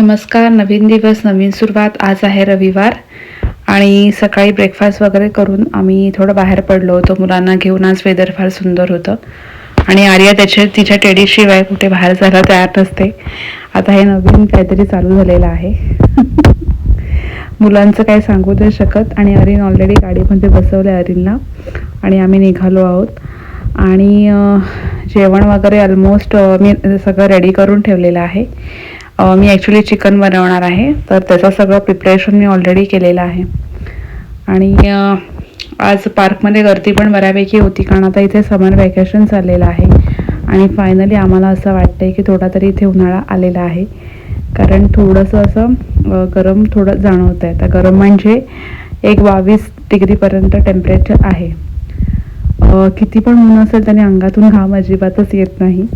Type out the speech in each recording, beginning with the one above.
नमस्कार नवीन दिवस नवीन सुरुवात. आज आहे रविवार आणि सकाळी ब्रेकफास्ट वगैरे करून आम्ही थोडं बाहेर पडलो होतो. मुलांना घेऊन आज वेदर फार सुंदर होतं. आणि आर्या त्याच्या तिच्या टेडीशिवाय कुठे बाहेर जायला तयार नसते. आता हे नवीन काहीतरी चालू झालेलं आहे. मुलांचं काही सांगू नाही शकत आणि अरिन ऑलरेडी गाडीमध्ये बसवलं आहे अरिनला आणि आम्ही निघालो आहोत. आणि जेवण वगैरे ऑलमोस्ट मी सगळं रेडी करून ठेवलेलं आहे. मी ॲक्च्युली चिकन बनवणार आहे. तर त्याचं सगळं प्रिपरेशन मी ऑलरेडी केलेलं आहे. आणि आज पार्कमध्ये गर्दी पण बऱ्यापैकी होती कारण आता इथे समर वॅकेशन चाललेलं आहे. आणि फायनली आम्हाला असं वाटतं आहे की थोडा तरी इथे उन्हाळा आलेला आहे. कारण थोडंसं असं गरम थोडं जाणवतं आहे तर गरम म्हणजे एक बावीस डिग्रीपर्यंत टेम्परेचर आहे. किती पण ऊन असेल त्याने अंगातून घाम अजिबातच येत नाही.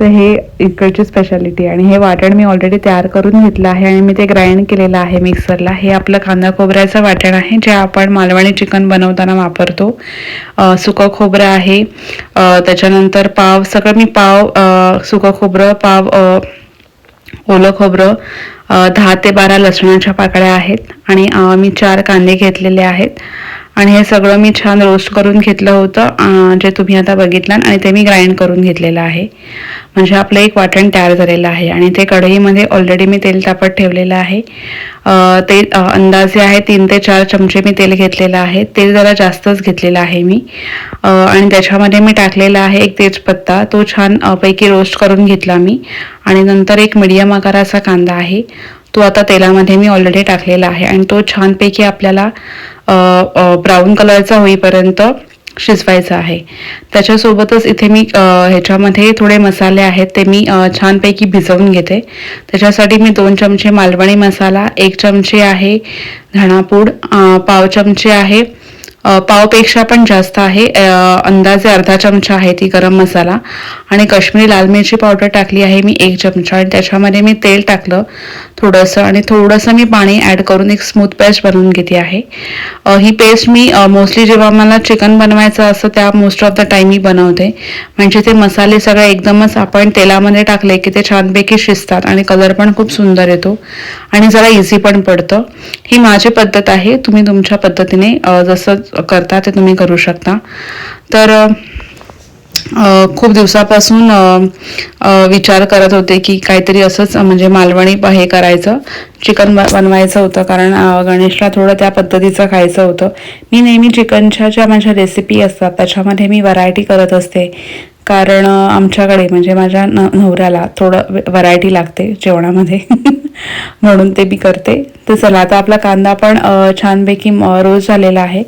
तर हे इकडची स्पेशालिटी आणि हे वाटण मी ऑलरेडी तयार करून घेतलं आहे आणि मी ते ग्राइंड केलेलं आहे मिक्सरला हे आपलं कांदा खोबऱ्याचं वाटण आहे जे आपण मालवणी चिकन बनवताना वापरतो. सुकं खोबरं आहे. त्याच्यानंतर पाव सगळं मी पाव सुकं खोबरं पाव ओलं खोबरं दहा ते बारा लसणाच्या पाकळ्या आहेत. आणि मी चार कांदे घेतलेले आहेत. आणि हे सगळं मी छान रोस्ट करून घेतलं होतं जे तुम्ही आता बघितलं आणि ते मी ग्राइंड करून घेतलेलं आहे. म्हणजे आपलं एक वाटण तयार झालेलं आहे आणि ते कढईमध्ये ऑलरेडी मी तेल तापत ठेवलेलं आहे. ते अंदाजे आहे तीन ते चार चमचे मी तेल घेतलेलं आहे. तेल जरा जास्तच घेतलेलं आहे मी. आणि त्याच्यामध्ये मी टाकलेला आहे एक तेजपत्ता. तो छान पैकी रोस्ट करून घेतला मी. आणि नंतर एक मीडियम आकाराचा कांदा आहे. तो आता तेलामध्ये मी ऑलरेडी टाकलेला आहे. आणि तो छानपैकी आपल्याला ब्राऊन कलरचा होईपर्यंत शिजवायचा आहे. त्याच्यासोबतच इथे मी ह्याच्यामध्ये थोडे मसाले आहेत ते मी छानपैकी भिजवून घेते. त्याच्यासाठी मी दोन चमचे मालवणी मसाला एक चमचे आहे धणापूड पाव चमचे आहे पावपेक्षा पण जास्त आहे. अंदाजे अर्धा चमचा आहे ती गरम मसाला. आणि काश्मीरी लाल मिरची पावडर टाकली आहे मी एक चमचा. आणि त्याच्यामध्ये मी तेल टाकलं थोडंसं. आणि थोडंसं मी पाणी ॲड करून एक स्मूथ पेस्ट बनवून घेते आहे. ही पेस्ट मी मोस्टली जेव्हा मला चिकन बनवायचं असतं त्या मोस्ट ऑफ द टाईम मी बनवते. म्हणजे ते मसाले सगळे एकदमच आपण तेलामध्ये टाकले की ते छानपैकी शिजतात आणि कलर पण खूप सुंदर येतो. आणि जरा इझी पण पडतं. ही माझी पद्धत आहे. तुम्ही तुमच्या पद्धतीने जसं करता ते तुम्ही करू शकता. तर खूप दिवसापासून विचार करत होते की काहीतरी असंच म्हणजे मालवणी हे करायचं चिकन बनवायचं होतं. कारण गणेशला थोडं त्या पद्धतीचं खायचं होतं. मी नेहमी चिकनच्या ज्या माझ्या रेसिपी असतात त्याच्यामध्ये मी व्हरायटी करत असते. कारण आमच्याकडे म्हणजे माझ्या न नवऱ्याला थोडं व्हरायटी लागते जेवणामध्ये. म्हणून ते मी करते. तर चला आता आपला कांदा पण छानपैकी रोज झालेला आहे.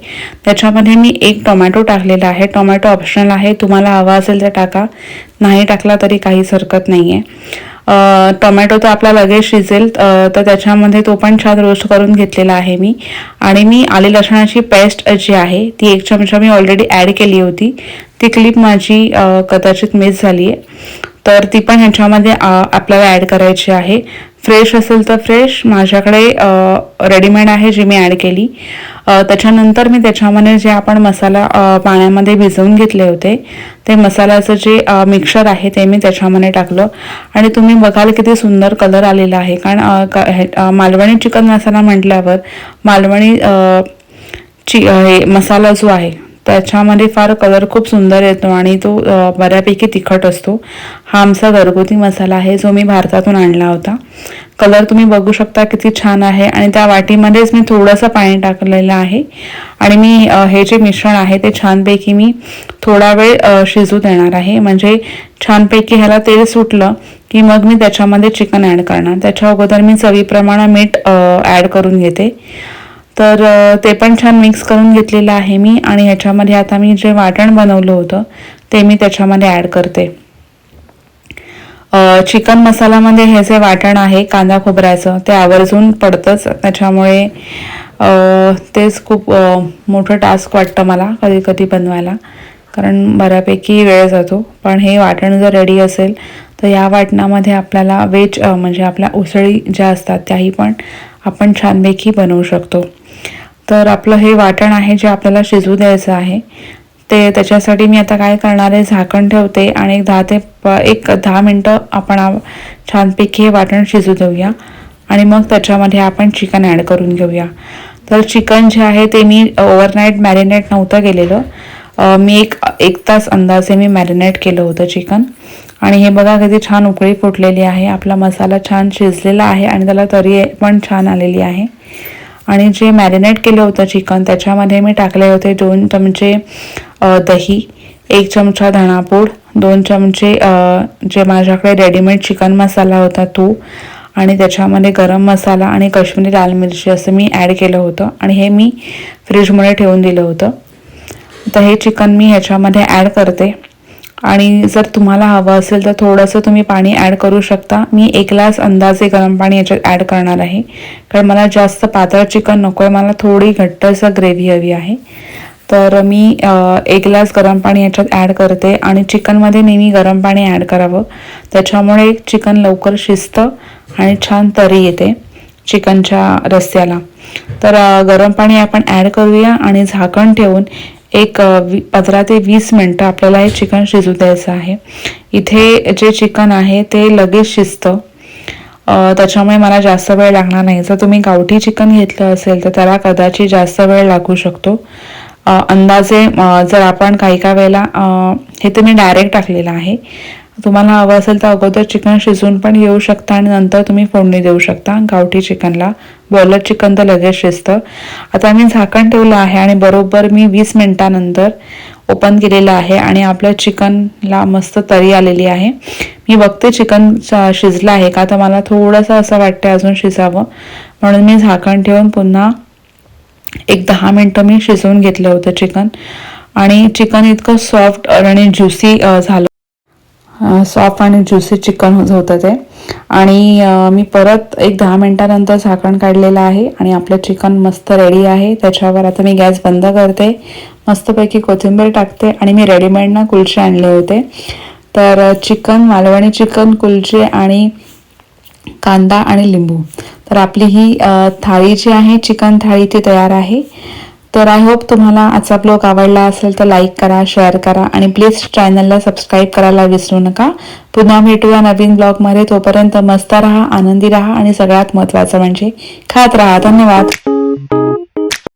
त्याच्यामध्ये मी एक टोमॅटो टाकलेला आहे. टोमॅटो ऑप्शनल आहे. तुम्हाला हवा असेल तर टाका. नाही टाकला तरी काहीच हरकत नाही आहे टोमॅटो तर आपला लगेच शिजेल तर त्याच्यामध्ये तो पण छान रोस्ट करून घेतलेला आहे मी. आणि मी आले लसणाची पेस्ट जी आहे ती एक चमचा मी ऑलरेडी ॲड केली होती. ती क्लिप माझी कदाचित मिस झाली आहे तर ती पण ह्याच्यामध्ये आपल्याला ॲड करायची आहे. फ्रेश असेल तर फ्रेश. माझ्याकडे रेडीमेड आहे जी मी ॲड केली. त्याच्यानंतर मी त्याच्यामध्ये जे आपण मसाला पाण्यामध्ये भिजवून घेतले होते ते मसाल्याचं जे मिक्सर आहे ते मी त्याच्यामध्ये टाकलं. आणि तुम्ही बघाल किती सुंदर कलर आलेला आहे. कारण क- हे- मालवणी चिकन मसाला म्हटल्यावर मालवणी ची हे मसाला जो आहे त्याच्यामध्ये फार कलर खूप सुंदर येतो आणि तो बऱ्यापैकी तिखट असतो. हा आमचा घरगुती मसाला आहे जो मी भारतातून आणला होता. कलर तुम्ही बघू शकता किती छान आहे आणि त्या वाटीमध्येच मी थोडंसं पाणी टाकलेलं आहे. आणि मी हे जे मिश्रण आहे ते छानपैकी मी थोडा वेळ शिजू देणार आहे. म्हणजे छानपैकी ह्याला तेल सुटलं की मग मी त्याच्यामध्ये चिकन ॲड करणार. त्याच्या अगोदर मी चवीप्रमाणे मीठ ॲड करून घेते. तर ते पण छान मिक्स करून घेतलेलं आहे मी आणि ह्याच्यामध्ये आता मी जे वाटण बनवलं होतं ते मी त्याच्यामध्ये ॲड करते. चिकन मसाल्यामध्ये हे जे वाटण आहे कांदा खोबऱ्याचं ते आवर्जून पडतंच. त्याच्यामुळे तेच खूप मोठं टास्क वाटतं मला कधी कधी बनवायला. कारण बऱ्यापैकी वेळ जातो. पण हे वाटण जर रेडी असेल तर या वाटणामध्ये आपल्याला वेज म्हणजे आपल्या उसळी ज्या असतात त्याही पण आपण छानपैकी बनवू शकतो. तर आपलं हे वाटण आहे जे आपल्याला शिजू द्यायचं आहे ते त्याच्यासाठी मी आता काय करणार आहे झाकण ठेवते आणि एक दहा ते प एक दहा मिनटं आपण छानपैकी हे वाटण शिजू देऊया आणि मग त्याच्यामध्ये आपण चिकन ॲड करून घेऊया. तर चिकन जे आहे ते मी ओव्हरनाईट मॅरिनेट नव्हतं केलेलं मी एक एक तास अंदाजे मी मॅरिनेट केलं होतं चिकन आणि हे बघा किती छान उकळी फुटलेली आहे. आपला मसाला छान शिजलेला आहे आणि त्याला तरी पण छान आलेली आहे. आणि जे मॅरिनेट केलं होतं चिकन त्याच्यामध्ये मी टाकले होते दोन चमचे दही एक चमचा धणापूड दोन चमचे जे माझ्याकडे रेडीमेड चिकन मसाला होता तो. आणि त्याच्यामध्ये गरम मसाला आणि काश्मीरी लाल मिरची असं मी ॲड केलं होतं. आणि हे मी फ्रीजमध्ये ठेवून दिलं होतं. तर हे चिकन मी ह्याच्यामध्ये ॲड करते. आणि जर तुम्हाला हवं असेल तर थोडंसं तुम्ही पाणी ॲड करू शकता. मी एक ग्लास अंदाजे गरम पाणी याच्यात ॲड करणार आहे. कारण मला जास्त पातळ चिकन नको आहे मला थोडी घट्टसं ग्रेव्ही हवी आहे. तर मी एक ग्लास गरम पाणी याच्यात ॲड करते आणि चिकनमध्ये नेहमी गरम पाणी ॲड करावं. त्याच्यामुळे चिकन लवकर शिजतं आणि छान तरी येते चिकनच्या रस्त्याला तर गरम पाणी आपण ॲड करूया आणि झाकण ठेवून एक वी पंधरा ते वीस मिनटं आपल्याला हे चिकन शिजू द्यायचं आहे. इथे जे चिकन आहे ते लगेच शिजतं. त्याच्यामुळे मला जास्त वेळ लागणार नाही. जर तुम्ही गावठी चिकन घेतलं असेल तर त्याला कदाचित जास्त वेळ लागू शकतो. अंदाजे जर आपण काही काही वेळेला हे तर मी डायरेक्ट टाकलेलं आहे. तुम्हाला हवं असेल तर अगोदर चिकन शिजवून पण घेऊ शकता आणि नंतर तुम्ही फोडणी देऊ शकता. गावठी चिकनला बॉयलर चिकन तर लगेच शिजतं. आता मी झाकण ठेवलं आहे आणि बरोबर मी वीस मिनिटानंतर ओपन केलेलं आहे आणि आपल्या चिकनला मस्त तरी आलेली आहे. मी बघते चिकन शिजलं आहे का तर मला थोडंसं असं वाटतं अजून शिजावं. म्हणून मी झाकण ठेवून पुन्हा एक दहा मिनटं मी शिजवून घेतलं होतं चिकन आणि चिकन इतकं सॉफ्ट आणि ज्युसी झालं सॉफ्ट आणि ज्युसी चिकन होतं ते. आणि मी परत एक दहा मिनटानंतर झाकण काढलेलं आहे आणि आपलं चिकन मस्त रेडी आहे. त्याच्यावर आता मी गॅस बंद करते. मस्तपैकी कोथिंबीर टाकते आणि मी रेडीमेड ना कुलचे आणले होते. तर चिकन मालवणी चिकन कुलचे आणि कांदा आणि लिंबू. तर आपली ही थाळी जी आहे चिकन थाळी ती तयार आहे. तर आय होप तुम्हाला आजचा ब्लॉग आवडला असेल तर लाईक करा शेअर करा आणि प्लीज चॅनलला सबस्क्राईब करायला विसरू नका. पुन्हा भेटूया नवीन ब्लॉगमध्ये तोपर्यंत मस्त राहा आनंदी राहा आणि सगळ्यात महत्त्वाचं म्हणजे खात राहा. धन्यवाद.